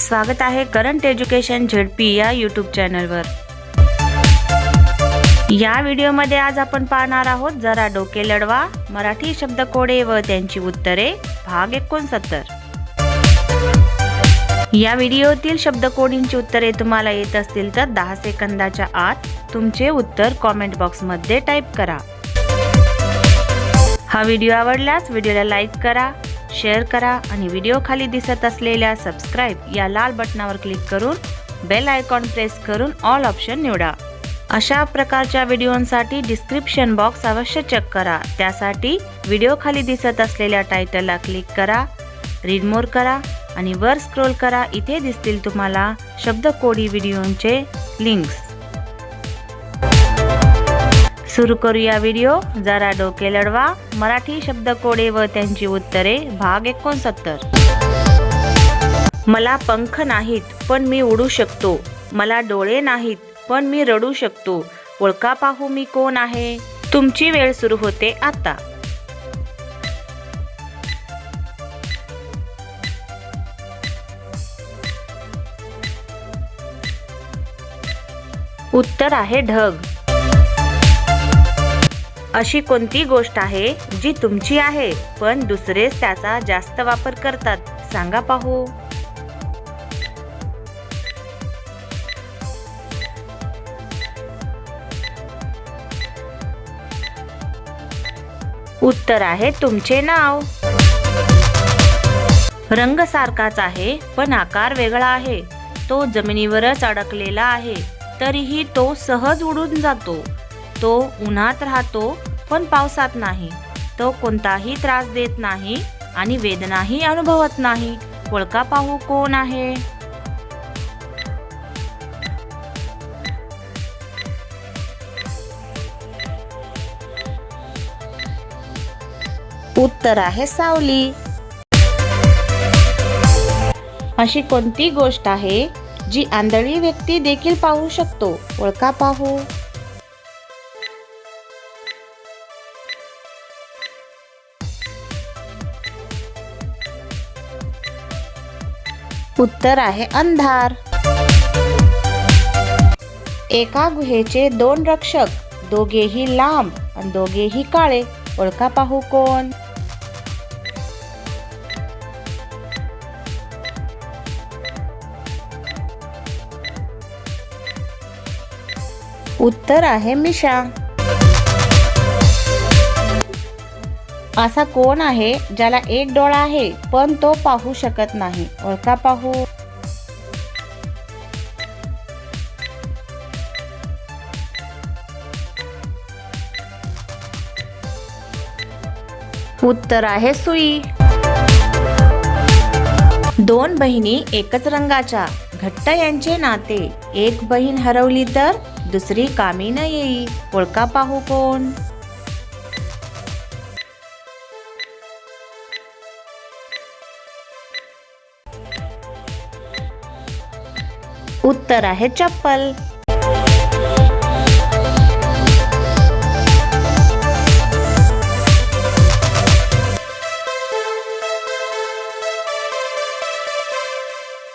स्वागत आहे current education ZP या यूट्यूब चॅनलवर. या व्हिडिओमध्ये आज आपण पाहणार आहोत जरा डोके लढवा मराठी शब्दकोडे व त्यांची उत्तरे भाग एकोणसत्तर. या व्हिडिओतील शब्दकोडींची उत्तरे तुम्हाला येत असतील तर दहा सेकंदाच्या आत तुमचे उत्तर कॉमेंट बॉक्समध्ये टाईप करा. हा व्हिडिओ आवडल्यास व्हिडिओला लाईक करा शेअर करा आणि व्हिडिओ खाली दिसत असलेल्या सबस्क्राईब या लाल बटनावर क्लिक करून बेल आयकॉन प्रेस करून ऑल ऑप्शन निवडा. अशा प्रकारच्या व्हिडिओंसाठी डिस्क्रिप्शन बॉक्स अवश्य चेक करा. त्यासाठी व्हिडिओ खाली दिसत असलेल्या टायटलला क्लिक करा रीड मोर करा आणि वर स्क्रोल करा. इथे दिसतील तुम्हाला शब्दकोडी व्हिडिओंचे लिंक्स. सुरू करूया व्हिडिओ जरा डोके लढवा. मराठी शब्दकोडे व त्यांची उत्तरे. भाग एकोणसत्तर. मला पंख नाहीत पण मी उडू शकतो. मला डोळे नाहीत पण मी रडू शकतो. ओळखा पाहू मी कोण आहे? तुमची वेळ सुरू होते आता. उत्तर आहे ढग. अशी कोणती गोष्ट आहे जी तुमची आहे पण दुसरेच त्याचा जास्त वापर करतात? सांगा पाहू. उत्तर आहे तुमचे नाव. रंग सारखाच आहे पण आकार वेगळा आहे. तो जमिनीवरच अडकलेला आहे तरीही तो सहज उडून जातो. तो उन्हात राहतो पण पावसात नाही. तो कोणताही त्रास देत नाही आणि वेदनाही अनुभवत नाही. ओळखा पाहू कोण आहे? उत्तर आहे सावली. अशी कोणती गोष्ट आहे जी आंधळी व्यक्ती देखील पाहू शकतो? ओळखा पाहू. उत्तर आहे अंधार. एका गुहेचे दोन रक्षक दोघेही लांब आणि दोघेही काळे. ओळखा पाहू कोण? उत्तर आहे मिशा. असा कोण आहे ज्याला एक डोळा आहे पण तो पाहू शकत नाही? ओळखा पाहू. उत्तर आहे सुई. दोन बहिणी एकच रंगाच्या घट्ट यांचे नाते. एक बहीण हरवली तर दुसरी कामी न येई. ओळखा पाहू कोण? उत्तर आहे चप्पल.